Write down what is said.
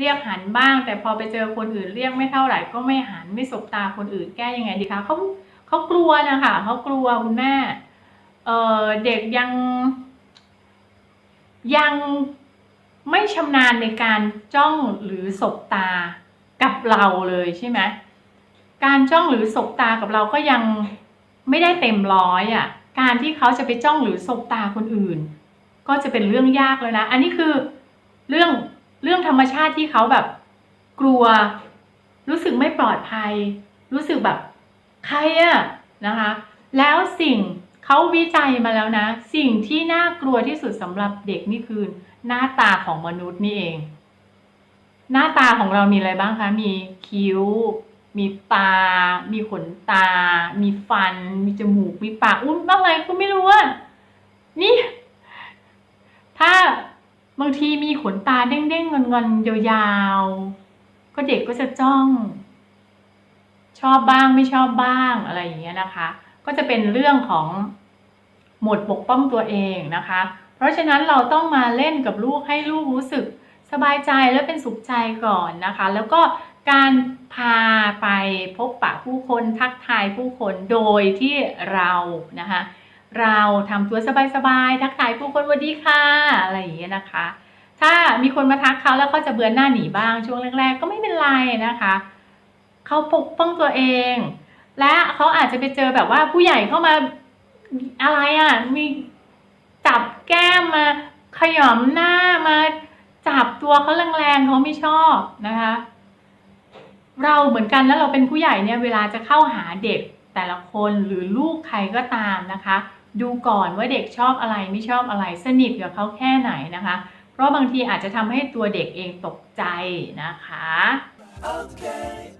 เรียกหันบ้าง แต่พอไปเจอคนอื่นเรียกไม่เท่าไหร่ก็ไม่หันไม่สบตาคนอื่นแก้ยังไงดีคะเขาเขากลัวนะคะเขากลัวคุณแม่เออเด็กยัง ยังไม่ชำนาญในการจ้องหรือสบตากับเราเลยใช่ไหมการจ้องหรือสบตากับเราก็ยังไม่ได้เต็มร้อยอะ การที่เขาจะไปจ้องหรือสบตาคนอื่น ก็จะเป็นเรื่องยากแล้วนะ อันนี้คือ ธรรมชาติที่เขาแบบกลัว รู้สึกไม่ปลอดภัย รู้สึกแบบใครอะนะคะ แล้วสิ่งเขาวิจัยมาแล้วนะ สิ่งที่น่ากลัวที่สุดสำหรับเด็กนี่คือ หน้าตาของมนุษย์นี่เอง หน้าตาของเรามีอะไรบ้างคะ มีคิ้ว มีตา มีขนตา มีฟัน มีจมูก มีปาก อุ้ยอะไรก็ไม่รู้อะนี่ ถ้า บางทีมีขนตาเด้งๆงอนๆยาวๆ ก็เด็กก็จะจ้อง ชอบบ้างไม่ชอบบ้างอะไรอย่างเงี้ยนะคะ ก็จะเป็นเรื่องของหมดปกป้องตัวเองนะคะ เพราะฉะนั้นเราต้องมาเล่นกับลูกให้ลูกรู้สึกสบายใจและเป็นสุขใจก่อนนะคะ แล้วก็การพาไปพบปะผู้คนทักทายผู้คนโดยที่เรานะคะ เราทำตัวสบายๆทักทายผู้คนวัสดีค่ะอะไรอย่างเงี้ยนะคะ ถ้ามีคนมาทักเขาแล้วเขาจะเบือนหน้าหนีบ้างช่วงแรก ๆ ก็ไม่เป็นไรนะคะเขาปกป้องตัวเอง และเขาอาจจะไปเจอแบบว่าผู้ใหญ่เข้ามาอะไรอะมีจับแก้มมาขยำหน้ามาจับตัวเขาแรงๆเขาไม่ชอบนะคะ เราเหมือนกันแล้วเราเป็นผู้ใหญ่เนี่ยเวลาจะเข้าหาเด็กแต่ละคนหรือลูกใครก็ตามนะคะ ดูก่อนว่าเด็กชอบอะไรไม่ชอบอะไรสนิทกับเขาแค่ไหนนะคะ เพราะบางทีอาจจะทำให้ตัวเด็กเองตกใจนะคะ okay.